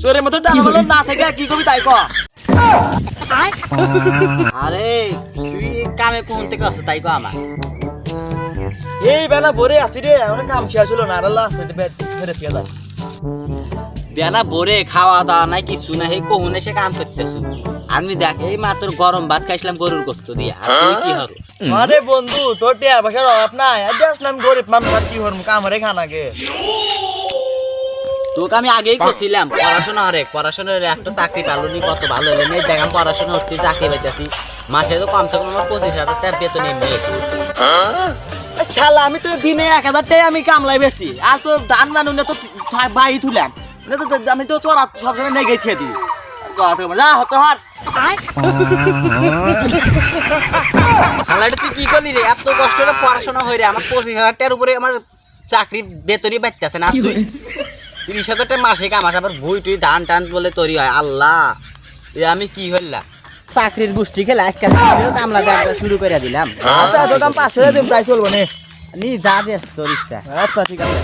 চোরের মতো ডানা মালো না থেকে কি করবি তাই ক? আরে তুই কামে কোন থেকে আসো তাই কো আমার? এই বেলা ভরে আছি রে অনেক কাম শেষ হলো না আর লাস্ট ফেরে ফিরে যায় বেলা ভরে খাওয়া দাওয়া নাই কিছু না এই কহুনে সে কাম করতেছু। আমি দেখ এই মাত্র গরম ভাত খাইছিলাম গরুর গোস্ত দিয়ে। আর তুই কি হরু আরে বন্ধু তোর টিয়া পয়সার অভাব নাই। আর দেখ না আমি গরিব মানুষ আর কি হরম কামরে খানাকে তোকে আমি আগেই কছিলাম পড়াশোনা হরে পড়াশোনার একটা চাকরি পালনি কত ভালো হলো মেয়ে দেখ আমি পড়াশোনা করছি চাকরি পাইতেছি। মাসে তো কমসে কম আমার পঁচিশ হাজার টাকা বেতন এমনি এসে শালা আমি তো দিনে এক হাজার টাকা আমি কামলাই বেশি। আর তো ধান মানুনে তো বাই তুলাম। আমি তো চড়া সবসময় নেগে খেয়ে দিই। চড়া থেকে যা হতো হার সালাডে তুই কি করলি রে? এত কষ্ট করে পড়াশোনা হয়ে রে আমার পঁচিশ হাজার টাকার উপরে আমার চাকরি বেতনই পাইতেছে না। তুই তিরিশ হাজার টাকা মাসে কামাস আবার ভুই টুই ধান টান বলে তৈরি হয়। আল্লাহ এ আমি কি হইলাম? চাকরির গোষ্ঠী খেলা আজকে আমিও কামলা দেওয়া শুরু করে দিলাম। আচ্ছা তোর দাম পাঁচশো দিন প্রায় চলবো নে। নি যা দেশ তোর ইচ্ছা আচ্ছা ঠিক আছে।